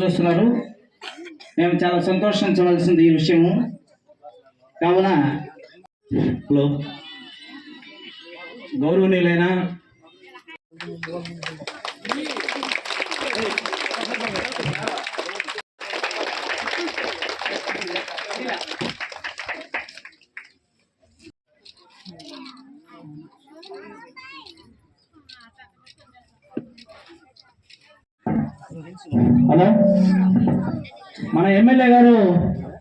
చూస్తున్నారు. మేము చాలా సంతోషించవలసింది ఈ విషయము. కావున హలో. గౌరవనీయులైన హలో? మన ఎమ్మెల్యే గారు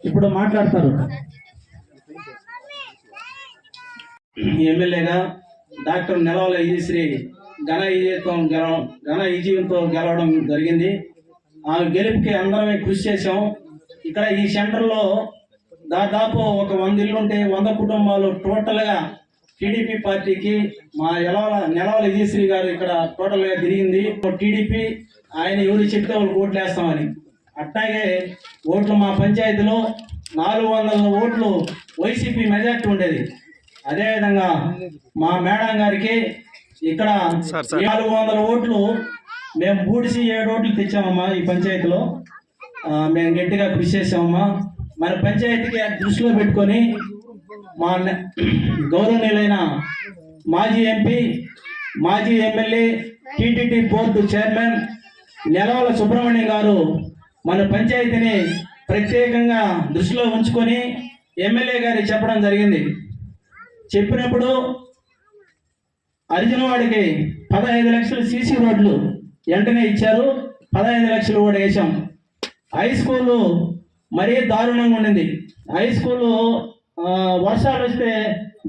ఇప్పుడు మాట్లాడతారు. ఎమ్మెల్యేగా డాక్టర్ నెలవల ఈశ్రీ ఘన విజయత్వం గెలవ ఘన విజయంతో గెలవడం జరిగింది. ఆ గెలుపుకి అందరమే కృషి చేసాం ఇక్కడ ఈ సెంటర్లో దాదాపు ఒక వంద ఇల్లు ఉంటే వంద కుటుంబాలు టోటల్గా టీడీపీ పార్టీకి మా ఎలవల నెలవల విజయశ్రీ గారు ఇక్కడ టోటల్గా తిరిగింది. టీడీపీ ఆయన ఎవరు చెప్తే వాళ్ళకి ఓట్లు వేస్తామని అట్లాగే ఓట్లు మా పంచాయతీలో నాలుగు వందల ఓట్లు వైసీపీ మెజార్టీ ఉండేది. అదేవిధంగా మా మేడం గారికి ఇక్కడ. నాలుగు వందల ఓట్లు మేము బూడిసి ఏడు ఓట్లు తెచ్చామమ్మా ఈ పంచాయతీలో. మేము గట్టిగా కృషి చేసామమ్మా మన పంచాయతీకి దృష్టిలో పెట్టుకొని మా గౌరవనీయులైన మాజీ ఎంపీ మాజీ MLA TTD board chairman Nelavala Subrahmanyam garu మన పంచాయతీని ప్రత్యేకంగా దృష్టిలో ఉంచుకొని ఎమ్మెల్యే గారికి చెప్పడం జరిగింది. చెప్పినప్పుడు అర్జునవాడికి పదహైదు లక్షలు సీసీ రోడ్లు వెంటనే ఇచ్చారు. పదహైదు లక్షలు కూడా వేసాం. హై స్కూలు మరీ దారుణంగా ఉండింది. హై స్కూలు వర్షాలు వస్తే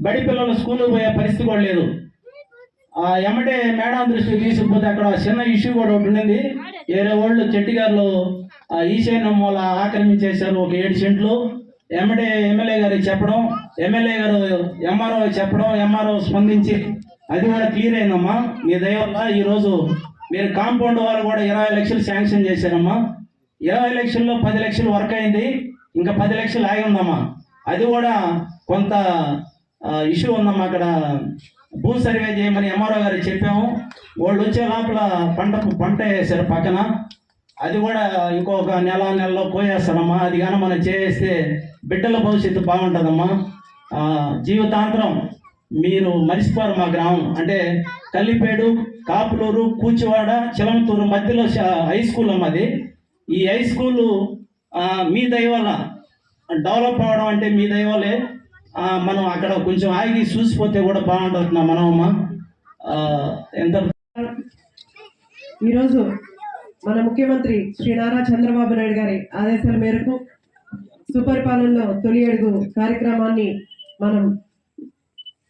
బడి పిల్లలు స్కూల్కి పోయే పరిస్థితి కూడా లేదు. ఆ ఎమ్మటే మేడం దృష్టికి తీసుకుపోతే అక్కడ చిన్న ఇష్యూ కూడా ఒకటి ఉండింది. వేరే వాళ్ళు చెట్టిగారులు ఆ ఈశాన్యం మూల ఆక్రమించేశారు ఒక ఏడు సెంట్లు. ఎమ్మటే ఎమ్మెల్యే గారికి చెప్పడం ఎమ్మెల్యే గారు ఎంఆర్ఓ చెప్పడం ఎంఆర్ఓ స్పందించి అది కూడా క్లియర్ అయిందమ్మా. మీ దయ వల్ల ఈరోజు మీరు కాంపౌండ్ వాళ్ళు కూడా ఇరవై లక్షలు శాంక్షన్ చేశారమ్మా. ఇరవై లక్షల్లో పది లక్షలు వర్క్ అయింది. ఇంకా పది లక్షలు ఆగి ఉందమ్మా. అది కూడా కొంత ఇష్యూ ఉందమ్మా అక్కడ. భూ సర్వే చేయమని ఎంఆర్ఓ గారు చెప్పాము. వాళ్ళు వచ్చే లోపల పంట పంట వేసారు పక్కన. అది కూడా ఇంకొక నెల నెలలో పోయేస్తారమ్మా. అది కానీ మనం చేస్తే బిడ్డల భవిష్యత్తు బాగుంటుందమ్మా. జీవితాంతరం మీరు మరిచిపోరు మా గ్రామం. అంటే కల్లిపేడు కాపులూరు కూచివాడ చిలంతూరు మధ్యలో హై స్కూల్ అమ్మ ఈ హై స్కూలు మీ దయ వల్ల డెవలప్ అవడం అంటే మీ దయ వల్లే మనం అక్కడ కొంచెం ఆగి చూసిపోతే కూడా బాగుంటుంది నా మనవమ్మ. ఎంత ఈరోజు మన ముఖ్యమంత్రి శ్రీ నారా చంద్రబాబు నాయుడు గారి ఆదేశాల మేరకు సుపరిపాలనలో తొలి అడుగు కార్యక్రమాన్ని మనం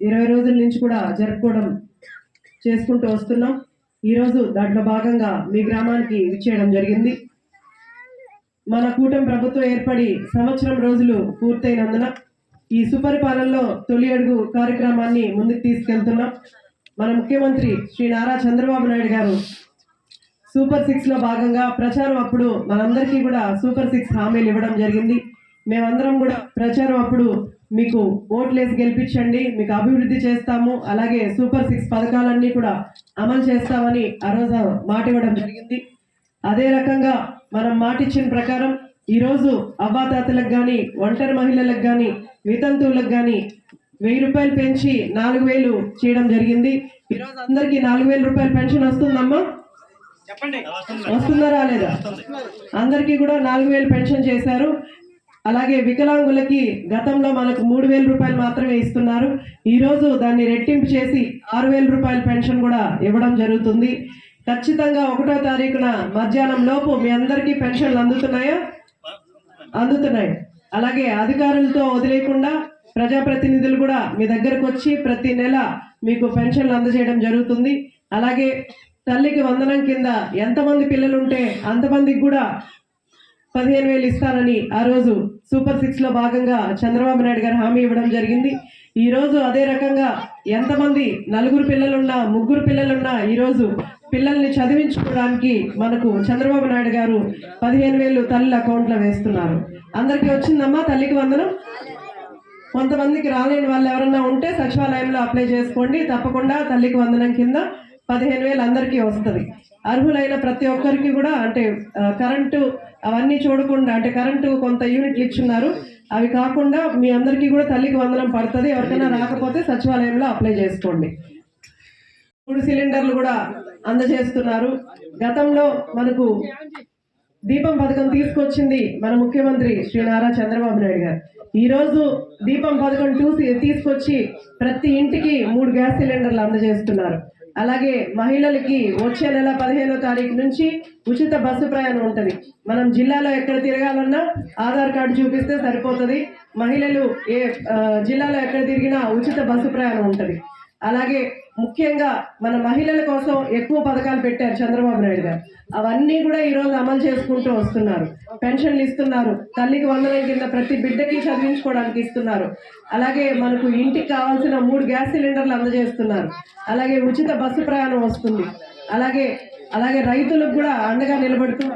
ఇరవై రోజుల నుంచి కూడా జరుపుకోవడం చేసుకుంటూ వస్తున్నాం. ఈరోజు దాంట్లో భాగంగా మీ గ్రామానికి విచ్చేయడం జరిగింది. మన కూటమి ప్రభుత్వం ఏర్పడి సంవత్సరం రోజులు పూర్తయినందున ఈ సుపరిపాలనలో తొలి అడుగు కార్యక్రమాన్ని ముందుకు తీసుకెళ్తున్నాం. మన ముఖ్యమంత్రి శ్రీ నారా చంద్రబాబు నాయుడు గారు సూపర్ సిక్స్లో భాగంగా ప్రచారం అప్పుడు మనందరికీ కూడా సూపర్ సిక్స్ హామీలు ఇవ్వడం జరిగింది. మేమందరం కూడా ప్రచారం అప్పుడు మీకు ఓట్లేసి గెలిపించండి మీకు అభివృద్ధి చేస్తాము. అలాగే సూపర్ సిక్స్ పథకాలన్నీ కూడా అమలు చేస్తామని ఆ రోజు మాట ఇవ్వడం జరిగింది. అదే రకంగా మనం మాట ఇచ్చిన ప్రకారం ఈరోజు అవ్వాతాతలకు కానీ ఒంటరి మహిళలకు కానీ వితంతువులకు కానీ వెయ్యి రూపాయలు పెంచి నాలుగు వేలు చేయడం జరిగింది. ఈరోజు అందరికీ నాలుగు వేల రూపాయల పెన్షన్ వస్తుందమ్మా? వస్తుందా రాలేదా? అందరికీ కూడా నాలుగు వేలు పెన్షన్ చేశారు. అలాగే వికలాంగులకి గతంలో మనకు మూడు వేల రూపాయలు మాత్రమే ఇస్తున్నారు. ఈరోజు దాన్ని రెట్టింపు చేసి ఆరు వేల రూపాయల పెన్షన్ కూడా ఇవ్వడం జరుగుతుంది. ఖచ్చితంగా ఒకటో తారీఖున మధ్యాహ్నం లోపు మీ అందరికీ పెన్షన్లు అందుతున్నాయా? అందుతున్నాయి. అలాగే అధికారులతో వదిలేయకుండా ప్రజాప్రతినిధులు కూడా మీ దగ్గరకు వచ్చి ప్రతి నెల మీకు పెన్షన్లు అందజేయడం జరుగుతుంది. అలాగే తల్లికి వందనం కింద ఎంతమంది పిల్లలు ఉంటే అంతమందికి కూడా పదిహేను వేలు ఇస్తానని ఆ రోజు సూపర్ సిక్స్లో భాగంగా చంద్రబాబు నాయుడు గారు హామీ ఇవ్వడం జరిగింది. ఈ రోజు అదే రకంగా ఎంతమంది నలుగురు పిల్లలున్నా ముగ్గురు పిల్లలున్నా ఈ రోజు పిల్లల్ని చదివించుకోవడానికి మనకు చంద్రబాబు నాయుడు గారు పదిహేను వేలు తల్లి అకౌంట్లో వేస్తున్నారు. అందరికీ వచ్చిందమ్మా తల్లికి వందనం? కొంతమందికి రాలేని వాళ్ళు ఎవరన్నా ఉంటే సచివాలయంలో అప్లై చేసుకోండి. తప్పకుండా తల్లికి వందనం కింద పదిహేను వేలు అందరికీ వస్తుంది. అర్హులైన ప్రతి ఒక్కరికి కూడా అంటే కరెంటు అవన్నీ చూడకుండా అంటే కరెంటు కొంత యూనిట్లు ఇచ్చున్నారు. అవి కాకుండా మీ అందరికీ కూడా తల్లికి వందనం పడుతుంది. ఎవరికైనా రాకపోతే సచివాలయంలో అప్లై చేసుకోండి. మూడు సిలిండర్లు కూడా అందజేస్తున్నారు. గతంలో మనకు దీపం పథకం తీసుకొచ్చింది మన ముఖ్యమంత్రి శ్రీ నారా చంద్రబాబు నాయుడు గారు. ఈరోజు దీపం పథకం చూసి తీసుకొచ్చి ప్రతి ఇంటికి మూడు గ్యాస్ సిలిండర్లు అందజేస్తున్నారు. అలాగే మహిళలకి వచ్చే నెల పదిహేనో తారీఖు నుంచి ఉచిత బస్సు ప్రయాణం ఉంటుంది. మనం జిల్లాలో ఎక్కడ తిరగాలన్నా ఆధార్ కార్డు చూపిస్తే సరిపోతుంది. మహిళలు ఏ జిల్లాలో ఎక్కడ తిరిగినా ఉచిత బస్సు ప్రయాణం ఉంటుంది. అలాగే ముఖ్యంగా మన మహిళల కోసం ఎక్కువ పథకాలు పెట్టారు చంద్రబాబు నాయుడు గారు. అవన్నీ కూడా ఈ అమలు చేసుకుంటూ వస్తున్నారు. పెన్షన్లు ఇస్తున్నారు. తల్లికి వందనం కింద ప్రతి బిడ్డకి చదివించుకోవడానికి ఇస్తున్నారు. అలాగే మనకు ఇంటికి కావాల్సిన మూడు గ్యాస్ సిలిండర్లు అందజేస్తున్నారు. అలాగే ఉచిత బస్సు ప్రయాణం వస్తుంది. అలాగే అలాగే రైతులకు కూడా అండగా నిలబడుతూ